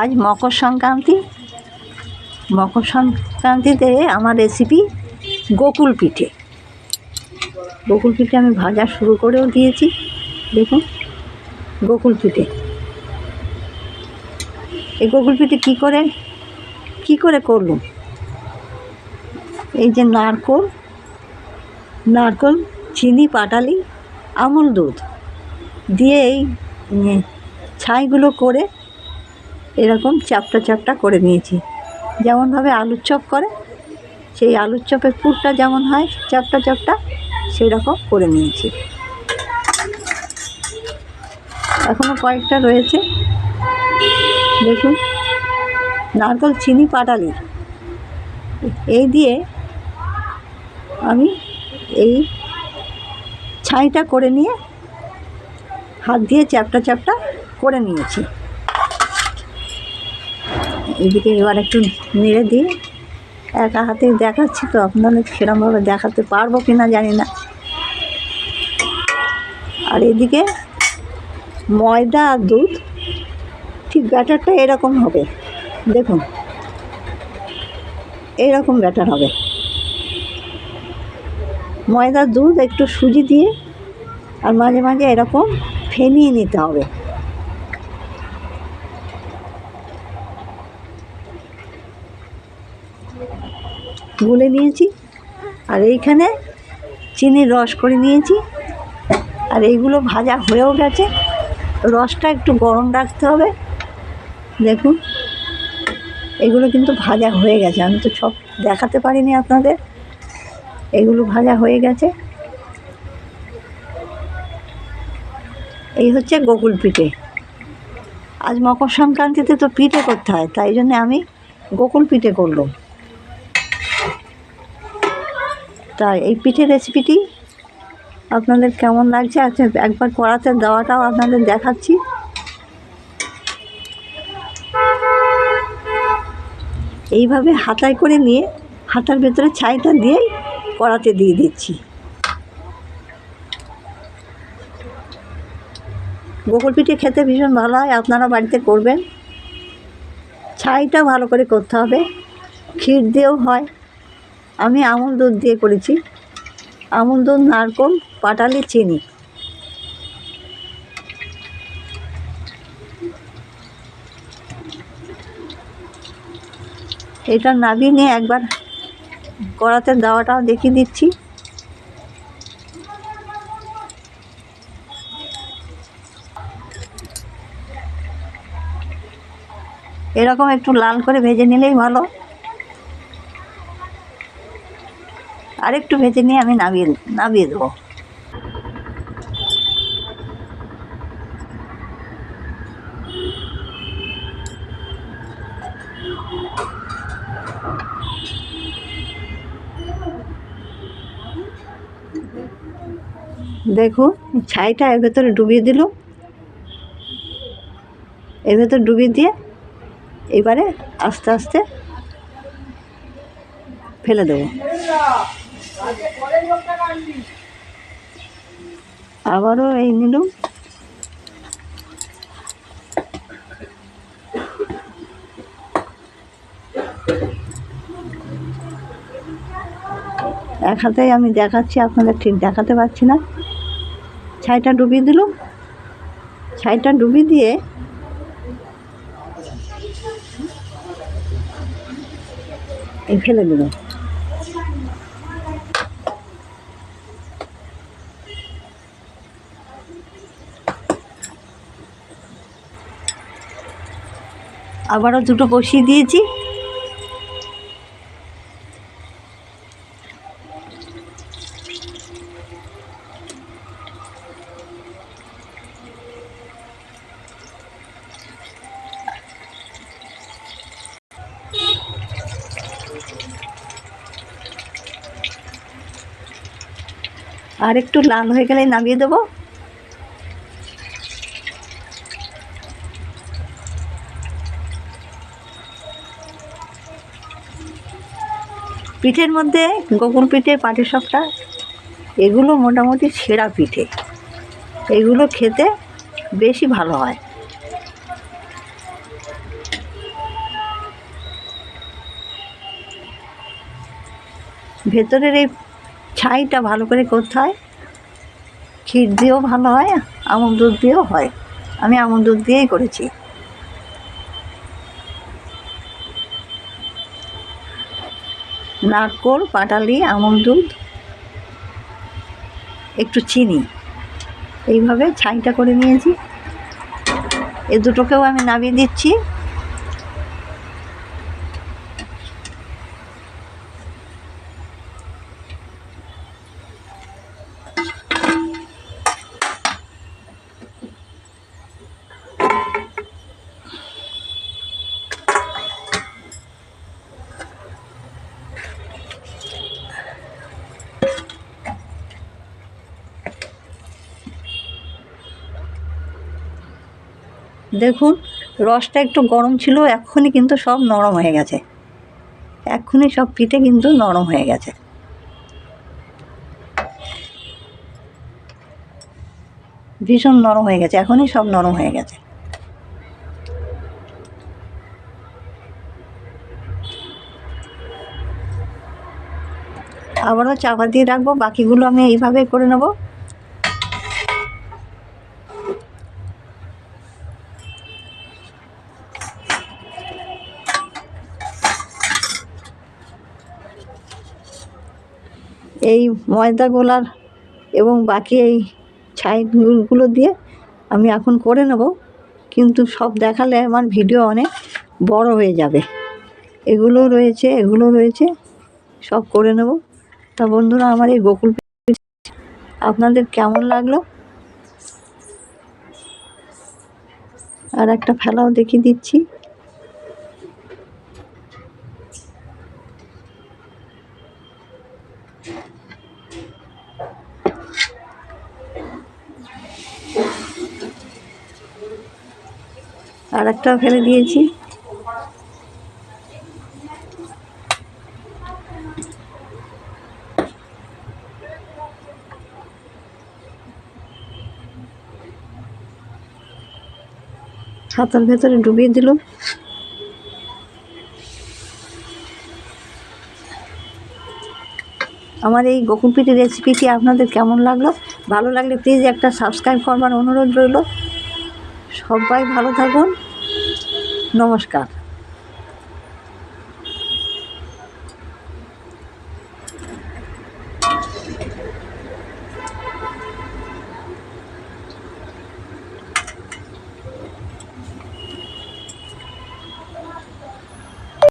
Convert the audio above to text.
আজ মকর সংক্রান্তি। মকর সংক্রান্তিতে আমার রেসিপি গোকুল পিঠে। গোকুল পিঠে আমি ভাজা শুরু করেও দিয়েছি, দেখুন, গোকুল পিঠে। এই গোকুল পিঠে কী করে কী করে করলুম? এই যে নারকোল নারকোল, চিনি, পাটালি, আমুল দুধ দিয়ে এই ছাইগুলো করে এরকম চ্যাপটা চ্যাপটা করে নিয়েছি। যেমনভাবে আলুর চপ করে, সেই আলুর চপের পুরটা যেমন হয় চ্যাপটা চ্যাপটা সেই রকম করে নিয়েছি। এখনও কয়েকটা রয়েছে। দেখুন, নারকেল চিনি পাটালি। এই দিয়ে আমি এই ছাইটা করে নিয়ে হাত দিয়ে চ্যাপটা চ্যাপটা করে নিয়েছি। এদিকে এবার একটু নেড়ে দিয়ে একা হাতে দেখাচ্ছি তো আপনাদের সেরকমভাবে দেখাতে পারব কি না জানি না। আর এদিকে ময়দা আর দুধ, ঠিক ব্যাটারটা এরকম হবে। দেখুন, এরকম ব্যাটার হবে। ময়দা, দুধ একটু সুজি দিয়ে আর মাঝে মাঝে এরকম ফেনিয়ে নিতে হবে। গুলে নিয়েছি। আর এইখানে চিনির রস করে নিয়েছি। আর এইগুলো ভাজা হয়েও গেছে। রসটা একটু গরম রাখতে হবে। দেখুন, এগুলো কিন্তু ভাজা হয়ে গেছে। আমি তো সব দেখাতে পারিনি আপনাদের। এগুলো ভাজা হয়ে গেছে। এই হচ্ছে গোকুল পিঠে। আজ মকর সংক্রান্তিতে তো পিঠে করতে হয়, তাই জন্য আমি গোকুল পিঠে করলাম। তাই এই পিঠে রেসিপিটি আপনাদের কেমন লাগছে? আচ্ছা একবার কড়াতে দেওয়াটাও আপনাদের দেখাচ্ছি। এইভাবে হাতায় করে নিয়ে, হাতার ভেতরে ছাইটা দিয়েই কড়াতে দিয়ে দিচ্ছি। গোকুল পিঠে খেতে ভীষণ ভালো হয়, আপনারা বাড়িতে করবেন। ছাইটা ভালো করে করতে হবে, ক্ষীর দিয়েও হয়। আমি আমুল দুধ দিয়ে করেছি। আমুল দুধ, নারকোল, পাটালি, চিনি। এটা নাবিয়ে নিয়ে একবার কড়াতে দেওয়াটাও দেখিয়ে দিচ্ছি। এরকম একটু লাল করে ভেজে নিলেই ভালো। আর একটু ভেজে নিয়ে আমি নামিয়ে নামিয়ে দেবো। দেখুন, ছাইটা এর ভেতরে ডুবিয়ে দিল। এর ভেতর ডুবিয়ে দিয়ে এবারে আস্তে আস্তে ফেলে দেবো। আবারও এই নিলাম এক হাতেই আমি দেখাচ্ছি, আপনাদের ঠিক দেখাতে পারছি না। ছাইটা ডুবিয়ে দিলাম ছাইটা ডুবিয়ে দিয়ে ফেলে দিলাম আবারও দুটো বসিয়ে দিয়েছি। আর একটু লাল হয়ে গেলে নামিয়ে দেবো। পিঠের মধ্যে গোকুল পিঠে পাটি সবটা, এগুলো মোটামুটি সেরা পিঠে। এগুলো খেতে বেশি ভালো হয়। ভেতরের এই ছাইটা ভালো করে করতে হয়। ক্ষীর দিয়েও ভালো হয় আমন দুধ দিয়েও হয়। আমি আমন দুধ দিয়েই করেছি। নারকোল, পাটালি, আমল দুধ, একটু চিনি। এইভাবে ছাইটা করে নিয়েছি। এ দুটোকেও আমি নামিয়ে দিচ্ছি। দেখুন, রসটা একটু গরম ছিল, এক্ষুনি কিন্তু সব নরম হয়ে গেছে। এক্ষুনি সব পিঠে কিন্তু নরম হয়ে গেছে। ভীষণ নরম হয়ে গেছে, এখনই সব নরম হয়ে গেছে। আবারও চাপা দিয়ে রাখব, বাকিগুলো আমি এইভাবে করে নেব। এই ময়দা গোলার এবং বাকি এই ছাইগুলো দিয়ে আমি এখন করে নেব। কিন্তু সব দেখালে আমার ভিডিও অনেক বড় হয়ে যাবে। এগুলো রয়েছে এগুলো রয়েছে, সব করে নেব। তা বন্ধুরা, আমার এই গোকুল আপনাদের কেমন লাগল? আর একটা ফেলাও দেখিয়ে দিচ্ছি। আর একটা ফেলে দিয়েছি। হাতার ভেতরে ডুবিয়ে দিল। আমার এই গোকুলপিঠের রেসিপিটি আপনাদের কেমন লাগল? ভালো লাগলে প্লিজ একটা সাবস্ক্রাইব করবার অনুরোধ রইল। সবাই ভালো থাকুন। নমস্কার।